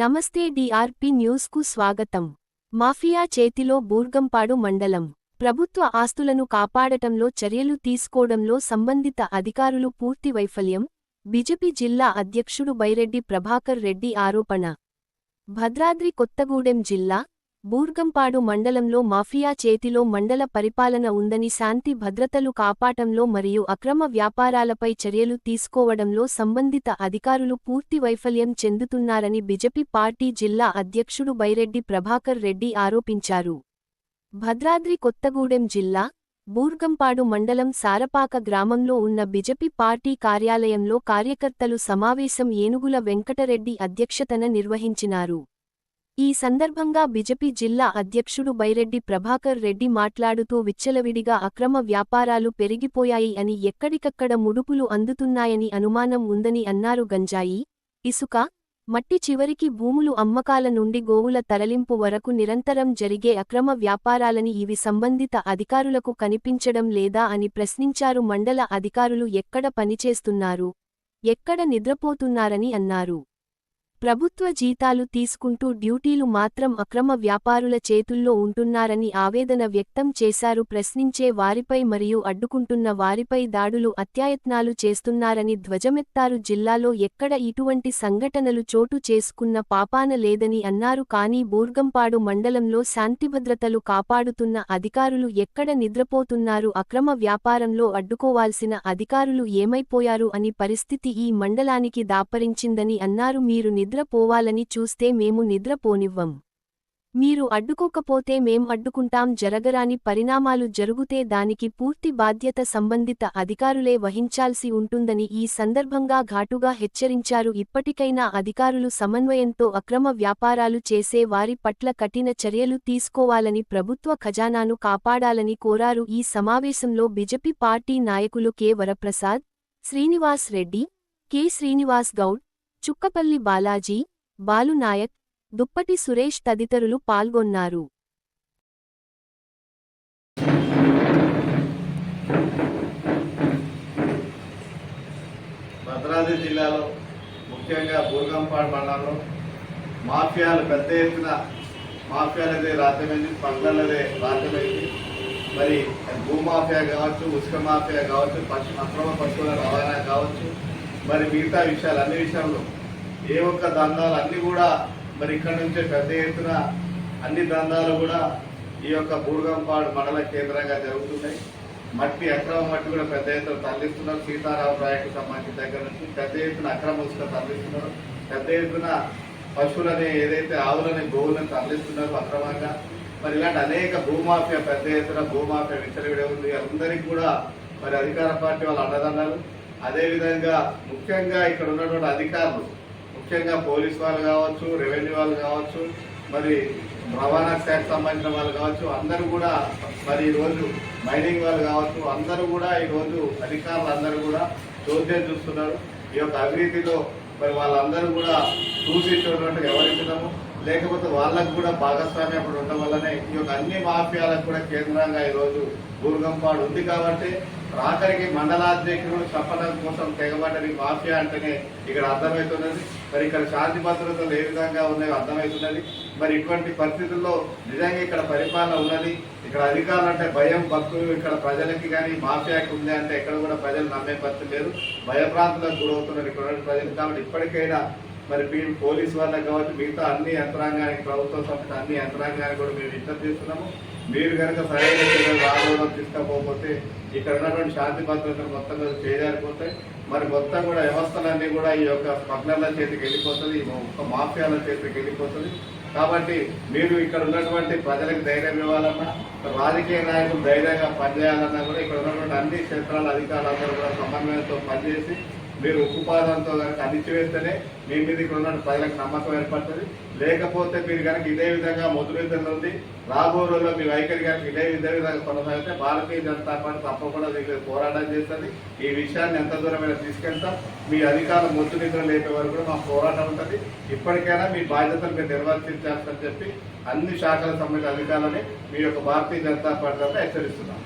నమస్తే డిఆర్పి న్యూస్కు స్వాగతం. మాఫియా చేతిలో బూర్గంపాడు మండలం. ప్రభుత్వ ఆస్తులను కాపాడటంలో చర్యలు తీసుకోవడంలో సంబంధిత అధికారులు పూర్తి వైఫల్యం బిజెపి జిల్లా అధ్యక్షుడు బైరెడ్డి ప్రభాకర్ రెడ్డి ఆరోపణ. భద్రాద్రి కొత్తగూడెం జిల్లా బూర్గంపాడు మండలంలో మాఫియా చేతిలో మండల పరిపాలన ఉందని శాంతి భద్రతలు కాపాటంలో మరియు అక్రమ వ్యాపారాలపై చర్యలు తీసుకోవడంలో సంబంధిత అధికారులు పూర్తి వైఫల్యం చెందుతున్నారని బిజెపి పార్టీ జిల్లా అధ్యక్షుడు బైరెడ్డి ప్రభాకర్ రెడ్డి ఆరోపించారు. భద్రాద్రి కొత్తగూడెం జిల్లా బూర్గంపాడు మండలం సారపాక గ్రామంలో ఉన్న బిజెపి పార్టీ కార్యాలయంలో కార్యకర్తలు సమావేశం ఏనుగుల వెంకటరెడ్డి అధ్యక్షతన నిర్వహించినారు. ఈ సందర్భంగా బిజెపి జిల్లా అధ్యక్షుడు బైరెడ్డి ప్రభాకర్ రెడ్డి మాట్లాడుతూ విచ్చలవిడిగా అక్రమ వ్యాపారాలు పెరిగిపోయాయి అని ఎక్కడికక్కడ ముడుపులు అందుతున్నాయని అనుమానం ఉందని అన్నారు గంజాయి ఇసుక మట్టి చివరికి భూములు అమ్మకాల నుండి గోవుల తరలింపు వరకు నిరంతరం జరిగే అక్రమ వ్యాపారాలని ఇవి సంబంధిత అధికారులకు కనిపించడం లేదా అని ప్రశ్నించారు మండల అధికారులు ఎక్కడ పనిచేస్తున్నారు ఎక్కడ నిద్రపోతున్నారని అన్నారు. ప్రభుత్వ జీతాలు తీసుకుంటూ డ్యూటీలు మాత్రం అక్రమ వ్యాపారుల చేతుల్లో ఉంటున్నారని ఆవేదన వ్యక్తం చేశారు ప్రశ్నించే వారిపై మరియు అడ్డుకుంటున్న వారిపై దాడులు అత్యాయత్నాలు చేస్తున్నారని ధ్వజమెత్తారు. జిల్లాలో ఎక్కడ ఇటువంటి సంఘటనలు చోటు చేసుకున్న పాపాన లేదని అన్నారు. కానీ బూర్గంపాడు మండలంలో శాంతిభద్రతలు కాపాడుతున్న అధికారులు ఎక్కడ నిద్రపోతున్నారు? అక్రమ వ్యాపారంలో అడ్డుకోవాల్సిన అధికారులు ఏమైపోయారు? అని పరిస్థితి ఈ మండలానికి దాపరించిందని అన్నారు. మీరు నిద్రపోవాలని చూస్తే మేము నిద్రపోనివ్వం. మీరు అడ్డుకోకపోతే మేం అడ్డుకుంటాం జరగరాని పరిణామాలు జరుగుతే దానికి పూర్తి బాధ్యత సంబంధిత అధికారులే వహించాల్సి ఉంటుందని ఈ సందర్భంగా ఘాటుగా హెచ్చరించారు. ఇప్పటికైనా అధికారులు సమన్వయంతో అక్రమ వ్యాపారాలు చేసే వారి పట్ల కఠిన చర్యలు తీసుకోవాలని ప్రభుత్వ ఖజానాను కాపాడాలని కోరారు. ఈ సమావేశంలో బిజెపి పార్టీ నాయకులు కె. వరప్రసాద్ శ్రీనివాస్ రెడ్డి కె. శ్రీనివాస్ గౌడ్ చుక్కపల్లి బాలాజీ బాలునాయక్ దుప్పటి సురేష్ తదితరులు పాల్గొన్నారు. భద్రాద్రి జిల్లాలో ముఖ్యంగా బూర్గంపాడు మండలంలో మాఫియాలు పెద్ద ఎత్తున మాఫియాలదే రాజ్యమైంది పండ్లదే రాజ్యమైంది. మరి భూమాఫియా కావచ్చు ఉసుక మాఫియా కావచ్చు పశు అక్రమ పశువుల రవాణా కావచ్చు మరి మిగతా విషయాలు అన్ని విషయాల్లో ఏ ఒక్క దందాలు అన్ని కూడా మరి ఇక్కడ నుంచే పెద్ద ఎత్తున అన్ని దందాలు కూడా ఈ యొక్క బూర్గంపాడు మండల కేంద్రంగా జరుగుతున్నాయి. మట్టి అక్రమ మట్టి కూడా పెద్ద ఎత్తున తరలిస్తున్నారు. సీతారామ ప్రాజెక్టు సంబంధించిన దగ్గర నుంచి పెద్ద ఎత్తున అక్రమ ఉసుక తరలిస్తున్నారు. పెద్ద ఎత్తున పశువులని ఏదైతే ఆవులని గోవులను తరలిస్తున్నారు అక్రమంగా. మరి ఇలాంటి అనేక భూమాఫియా పెద్ద ఎత్తున భూమాఫియా విచ్చలవిడే ఉంది. అందరికీ కూడా మరి అధికార పార్టీ వాళ్ళ అండదండలు. అదేవిధంగా ముఖ్యంగా ఇక్కడ ఉన్నటువంటి అధికారులు ముఖ్యంగా పోలీస్ వాళ్ళు కావచ్చు రెవెన్యూ వాళ్ళు కావచ్చు మరి రవాణా శాఖ సంబంధించిన వాళ్ళు కావచ్చు అందరూ కూడా మరి ఈరోజు మైనింగ్ వాళ్ళు కావచ్చు అందరూ కూడా ఈరోజు అధికారులు అందరూ కూడా చోద్యం చూస్తున్నారు. ఈ యొక్క అవినీతిలో మరి వాళ్ళందరూ కూడా చూసి చూడనట్టు ఎవరించడము లేకపోతే వాళ్ళకు కూడా భాగస్వామ్యం అప్పుడు ఉండడం వల్లనే ఈ యొక్క అన్ని మాఫియాలకు కూడా కేంద్రంగా ఈరోజు బూర్గంపాడు ఉంది కాబట్టి రాత్రికి మండలాధ్యక్షుడు చెప్పడం కోసం తెగబడ్డది మాఫియా అంటేనే ఇక్కడ అర్థమవుతున్నది. మరి ఇక్కడ శాంతి భద్రతలు ఏ విధంగా ఉన్నాయో అర్థమవుతున్నది. మరి ఇటువంటి పరిస్థితుల్లో నిజంగా ఇక్కడ పరిపాలన ఉన్నది. ఇక్కడ అధికారులు అంటే భయం భక్తులు ఇక్కడ ప్రజలకి కానీ మాఫియాకి ఉంది అంటే ఎక్కడ కూడా ప్రజలు నమ్మే పరిస్థితి లేదు. భయప్రాంతులకు గురవుతున్నారు ఇక్కడ ప్రజలు. కాబట్టి ఇప్పటికైనా మరి మీరు పోలీస్ వాళ్ళకి కాబట్టి మిగతా అన్ని యంత్రాంగానికి ప్రభుత్వ సంస్థ అన్ని యంత్రాంగానికి కూడా మేము విజ్ఞప్తి చేస్తున్నాము. మీరు కనుక సరైన చర్యలు రాబోవడం తీసుకోకపోతే ఇక్కడ ఉన్నటువంటి శాంతి భద్రతలు మొత్తం మీద చేజారిపోతాయి మరి మొత్తం కూడా వ్యవస్థలన్నీ కూడా ఈ యొక్క స్మగ్లర్ల చేతికి వెళ్ళిపోతుంది ఈ ఒక్క మాఫియాల చేతికి వెళ్ళిపోతుంది. కాబట్టి మీరు ఇక్కడ ఉన్నటువంటి ప్రజలకు ధైర్యం ఇవ్వాలన్నా రాజకీయ నాయకులు ధైర్యంగా పనిచేయాలన్నా కూడా ఇక్కడ ఉన్నటువంటి అన్ని క్షేత్రాల అధికారులందరూ కూడా సమన్వయంతో పనిచేసి మీరు ఉక్కుపాదంతో కనుక అణిచివేస్తేనే మీ మీదకి ఉన్న ప్రజలకు నమ్మకం ఏర్పడుతుంది. లేకపోతే మీరు కనుక ఇదే విధంగా మొదలుద్దరు ఉంది రాబో రోజుల్లో మీ వైఖరి కనుక ఇదే ఇదే విధంగా కొనసాగితే భారతీయ జనతా పార్టీ తప్పకుండా దీని మీద పోరాటం చేస్తుంది. ఈ విషయాన్ని ఎంత దూరమైన తీసుకెళ్తాం. మీ అధికారులు మొద్దు నిద్ర లేపే వరకు కూడా మా పోరాటం ఉంటుంది. ఇప్పటికైనా మీ బాధ్యతలు మీరు నిర్వర్తించాల్సని చెప్పి అన్ని శాఖల సంబంధించిన అధికారులని మీ యొక్క భారతీయ జనతా పార్టీ తరఫున హెచ్చరిస్తున్నాం.